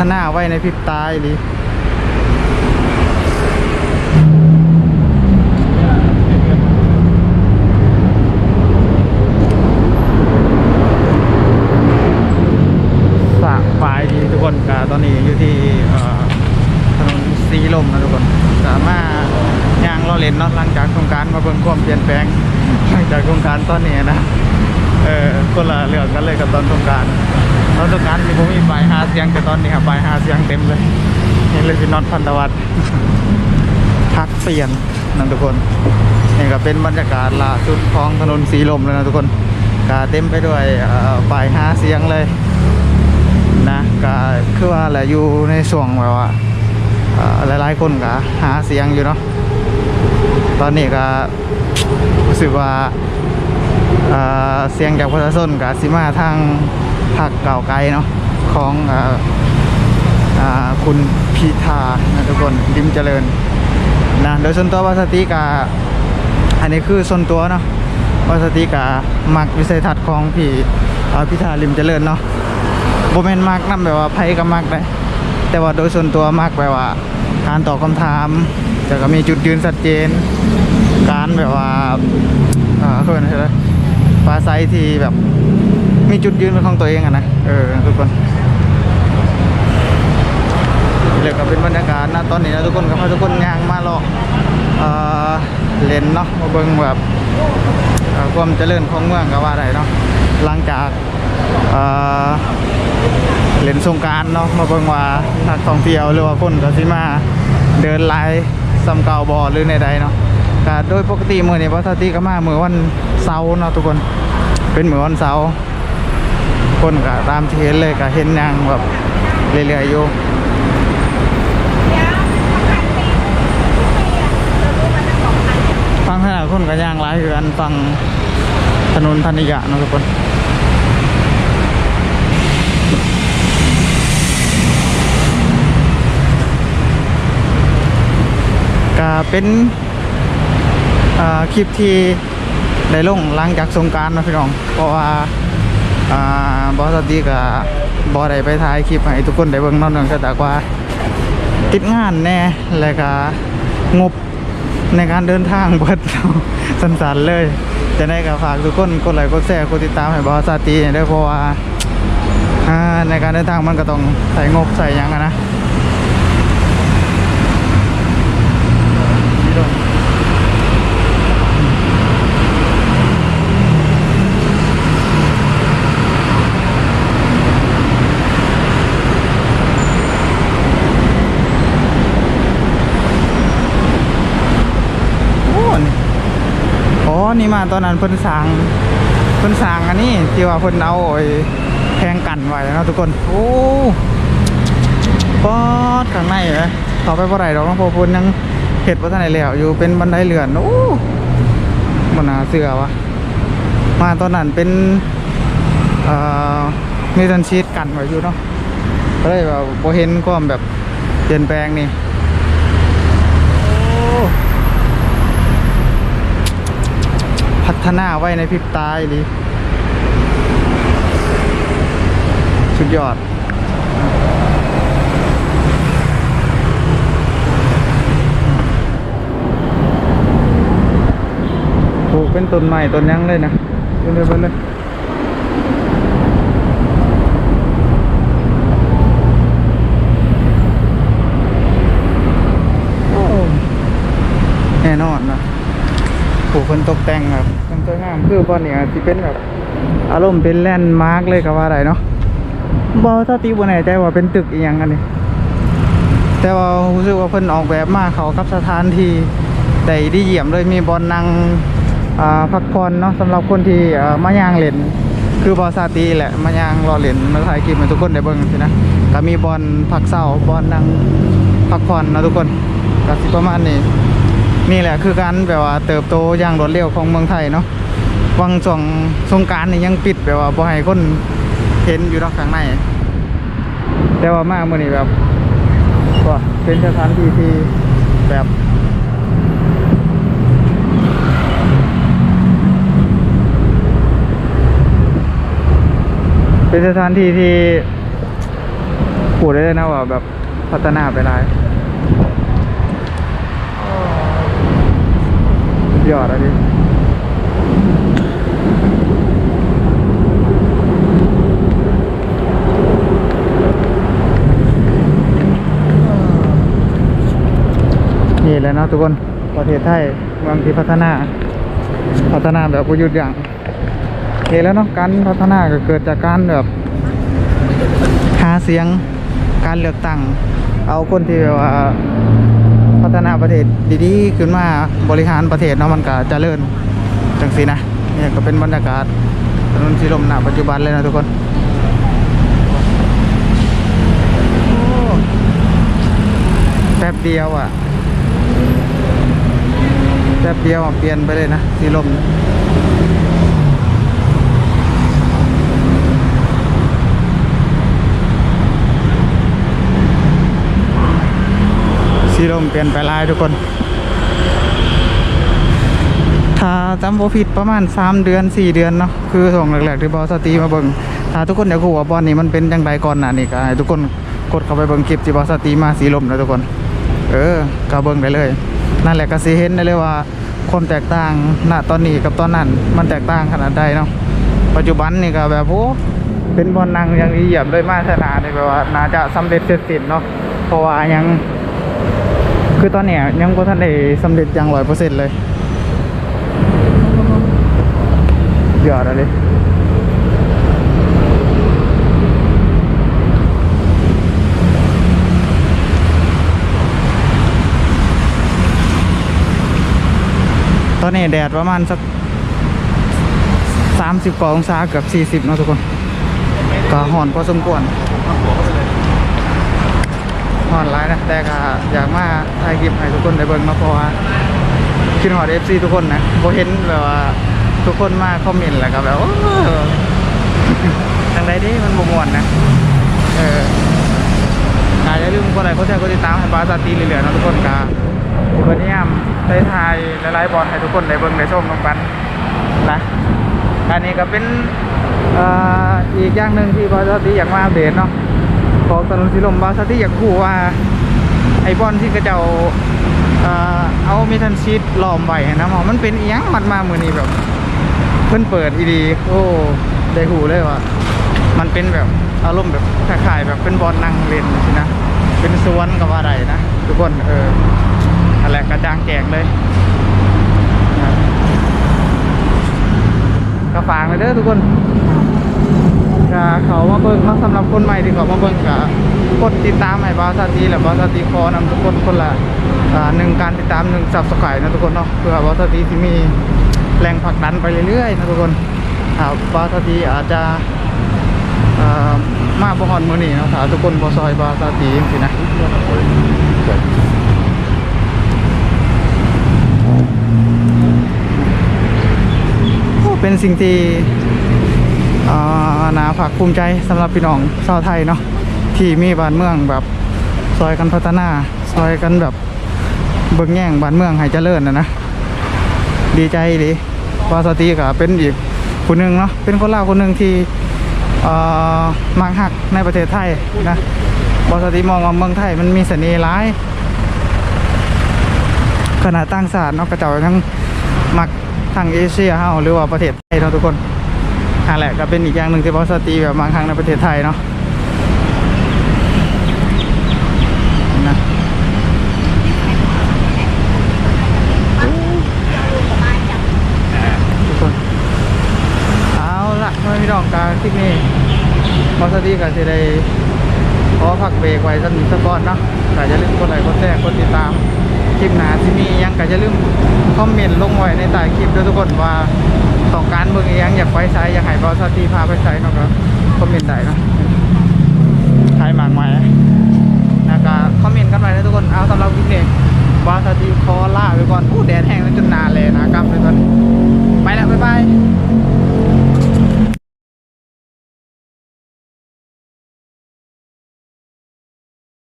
ฒนาไว้ในพริบตาอีหลีฝากฝ่ายดีทุกคนกาตอนนี้อยู่ที่ถนนสีลมนะทุกคน สามารถย่างเราเล่นนาะหลังจากโครงการมาเบิ่งความเปลี่ยนแปลงหลังจากโครงการตอนนี้นะ เออคนละเรื่องกันเลยกับตอนสงการตอนสงการมีผมมีปลายหาเสียงแต่ตอนนี้ครับปลายหาเสียงเต็มเลยนี่เลยพี่น็อตพันธวัฒน์พักเปลี่ยนนั่นทุกคนนี่ก็เป็นบรรยากาศล่าสุดของถนนสีลมเลยนะทุกคนก็เต็มไปด้วยเอ่อปลายหาเสียงเลยนะก็คือว่าแหละอยู่ในช่วงแบบว่าหลายๆคนก็หาเสียงอยู่เนาะตอนนี้ก็รู้สึกว่า เสียงจากประชาชนกับสิมาทางภาคเก่าไกลเนาะของออคุณพิธานะทุกคนริมเจริญนะโดยส่วนตัววาสติกาอันนี้คือส่วนตัวเนาะวาสติกามักวิสัยทัศน์ของพี่พิธาริมเจริญเนาะโบเมนมักนํแบบว่าไพ่ก็มักได้แต่ว่าโดยส่วนตัวมักแบบว่า การตอบคำถามแต่ก็มีจุดยืนชัดเจน แบบว่าอ่าคืออะไรนะปลาไซที่แบบมีจุดยืนเป็นของตัวเองอะนะเออทุกคนเรียกก็เป็นบรรยากาศนะตอนนี้นะทุกคนก็พาทุกคนย่างมาเลาะเอ่อเลนเนาะมาเบิ่งแบบความเจริญของเมืองก็ว่าได้เนาะหลังจากเอ่อเล่นสงการเนาะมาเบิ่งว่านักท่องเที่ยวหรือว่าคนก็สิมาเดินไลายซ้ำเก่าบ่อหรือในใดเนาะ ก็โดยปกติมือนี่วัสติก็มามือวันเสาร์เนาะทุกคนเป็นมือวันเสาร์คนก็ตามที่เห็นเลยก็เห็นนางแบบเรื่อยๆอยู่ฟังขนาดคนก็ย่างหลายคืออันฟังถนนธนิยะเนาะทุกคนก็เป็น คลิปที่ได้ลงหลังจากสงการนาะพี่น้อง เพราะว่าบอสตีกับบอได้ไปถ่ายคลิปให้ทุกคนได้เบิ่งนอนเนื่องจากว่าติดงานแน่แล้วก็งบในการเดินทางเบิดสั้นเลย จะได้ก็ฝากทุกคนกดไลค์กดแชร์กดติดตามให้บอสตีได้เพราะว่าในการเดินทางมันก็ต้องใส่งบใส่ยังนะ โอ้นี่อ๋อ นี่มา ตอนนั้นเพิ่นสร้างเพิ่นสร้างอันนี้ที่ว่าเพิ่นเอาไอ้แพงกันไว้เนาะทุกคน โอ้ปอดข้างในเหรอต่อไปบ่ได้ดอกเนาะเพราะเพิ่นยังเฮ็ดบ่ทันได้แล้วอยู่เป็นบันไดเลื่อนโอ้บ่น่าเชื่อวะมาตอนนั้นเป็นเอ่อมีทันชีตกันไว้อยู่เนาะก็เลยว่าบ่เห็นความแบบเปลี่ยนแปลงนี่ โอ้ พัฒนาไว้ในพริบตาอีหลีสุดยอด ปลูกเป็นต้นใหม่ต้นยังเลยนะเดินไปเลยแน่นอนนะผูกคนตกแต่งแบบมันส วยงามคือบอลเนี่ยที่เป็นแบบอารมณ์เป็นแลนด์มาร์กเลยก็ว่าอะได้เนาะบอถ้าตีบนไหนใจว่าเป็นตึกอีกอย่างกันนี่แต่ว่ารู้สึกว่าเพิ่นออกแบบมาเขากับสถานที่ได้ดีเยี่ยมเลยมีบอลนั่งพักผ่อนเนาะสำหรับคนที่มายางเล่นคือบอซาตีแหละมายางรอเล่นมาถ่ายคลิปให้ทุกคนได้เบิ่งสินะก็มีบอลพักเศร้าบอลนั่งพักผ่อนนะทุกคนก็สิประมาณนี้ นี่แหละคือการแบบว่าเติบโตอย่างรวดเร็วของเมืองไทยเนาะวังช่วงสงการนี่ยังปิดแบบว่าบ่ให้คนเห็นอยู่นอกข้างใน แต่ว่ามาเมื่อนี้แบบก็เป็นสถานที่ที่แบบเป็นสถานที่ที่พูดได้เลยนะว่าแบบพัฒนาไปหลายสุด ยอดอะดินี่แหละเนาะทุกคนประเทศไทยเมืองที่พัฒนาพัฒนาแบบประยุทธ์อย่างเห็นแล้วเนาะการพัฒนาก็เกิดจากการแบบหาเสียงการเลือกตั้งเอาคนที่แบบว่า ฒนาประเทศดีๆ ขึ้นมาบริหารประเทศเนาะมันก็เจริญจังสินะเนี่ยก็เป็นบรรยากาศถนนสีลมหนาปัจจุบันเลยนะทุกคนแป๊บเดียวอะแป๊บเดียวเปลี่ยนไปเลยนะสีลม สีลมเปลี่ยนไปลายทุกคน ถ้าจำโบผิดประมาณ 3 เดือน 4 เดือนเนาะคือส่งแรกๆที่บอสตีมาเบิ่งถ้าทุกคนอยากรู้ว่าบอลนี้มันเป็นจังไดก่อนหน้านี้ก็ให้ทุกคนกดเข้าไปเบิ่งคลิปที่บอสตีมาสีลมนะทุกคน เออก็เบิ่งได้เลย นั่นแหละก็สิเห็นได้เลยว่าความแตกต่างณตอนนี้กับตอนนั้นมันแตกต่างขนาดใดเนาะปัจจุบันนี่ก็แบบโอ้เป็นบอลนังย่างดีเยี่ยมเลยมาสนานี่แบบว่าน่าจะสำเร็จเสร็จสิ้นเนาะเพราะว่ายัง คือตอนเนี้ยยังบ่ทันได้สำเร็จอย่างร้อยเปอร์เซ็นต์เลยยอดอะไรตอนนี้แดดประมาณสักสามสิบกว่าองศาเกือบสี่สิบเนาะทุกคน ก็ห่อนพอสมควร หอนร้ายนะแต่ก็อยากมาถ่ายคลิปให้ทุกคนได้เบิ่งมาเพราะว่าคิดหอดเอฟซีทุกคนนะโบเห็นแบบว่าทุกคนมาคอมเมนต์แล้วก็แบบโอ้ทางใดดิมันบมวนนะเออการอย่าลืมกดไลค์กดแชร์กดติดตามให้บาสาตีเหลือๆนะทุกคนกาผมพยายมได้ถ่ายหลายๆบอลให้ทุกคนได้เบิ่งได้ชมน้องกันนะอันนี้ก็เป็นอ,อีกอย่างหนึ่งที่บาสาตีอยากมาอัปเดตเนาะ ของถนนสีลมบาสที่อยากรู้ว่า ไอบอลที่กระเจ้าเอาเมทันชีตล้อมไว้นะหมอมันเป็นเอียงมันมามือนี้แบบ เพิ่นเปิดอีดีโอ้ได้หูเลยว่ามันเป็นแบบอารมณ์แบบคล้ายๆแบบเป็นบอลนั่งเล่นสินะเป็นสวนกับอะไรนะ ทุกคนเอออะไรกระจางแจงเลยนะก็ฝากเลยเด้อทุกคน ก็เขามาเบิ่งเนาสำหรับคนใหม่ที่เขามาเบิ่งก็กดติดตามให้บาสตีและบาสตีคอนำทุกคนคนละอ่าหนึ่งการติดตามหนึ่งสับสไครนะทุกคนเนาะเพื่อบาสตีที่มีแรงผลักดันไปเรื่อยๆนะทุกคนบาสตีอาจจะอ่ามาบ่ฮอนมื้อนี้เนาะถ้าทุกคนบ่ซอยบาสตีจังซี่นะเป็นสิ่งที่านาภาคภูมิใจสำหรับพี่น้องชาวไทยเนาะที่มีบ้านเมืองแบบซอยกันพัฒนาซอยกันแบบเบิ่งแย่งบ้านเมืองให้เจริญนะนะดีใจดีวาสติก็เป็นอีกคนหนึ่งเนาะเป็นคนลาวคนหนึ่งที่เอ่อมักหักในประเทศไทยนะวาสติมองว่าเมืองไทยมันมีเสน่ห์ร้าย ขนาดต่างชาติเนาะกระเจ้าทั้งมักทางเอเชียเฮาหรือว่าประเทศไทยเนาทุกคน นั่นแหละก็เป็นอีกอย่างหนึ่งที่บอสตีแบบบางครั้งในประเทศไทยเนาะนะทุกคนเอาละไม่มีดอกกาคลิปนี้บอสตีก็จะได้ขอพักเบรกไว้สักนิดสักก่อนเนาะแต่อย่าลืมกดไลค์กดแชร์กดติดตามคลิปหนาที่มียังก็อย่าลืมคอมเมนต์ลงไว้ในใต้คลิปด้วยทุกคนว่า ต้องการเบิ่งยังอยากไปใช้อยากให้บอสตีพาไปใช้เนาะก็คอมเมนต์ได้เนาะ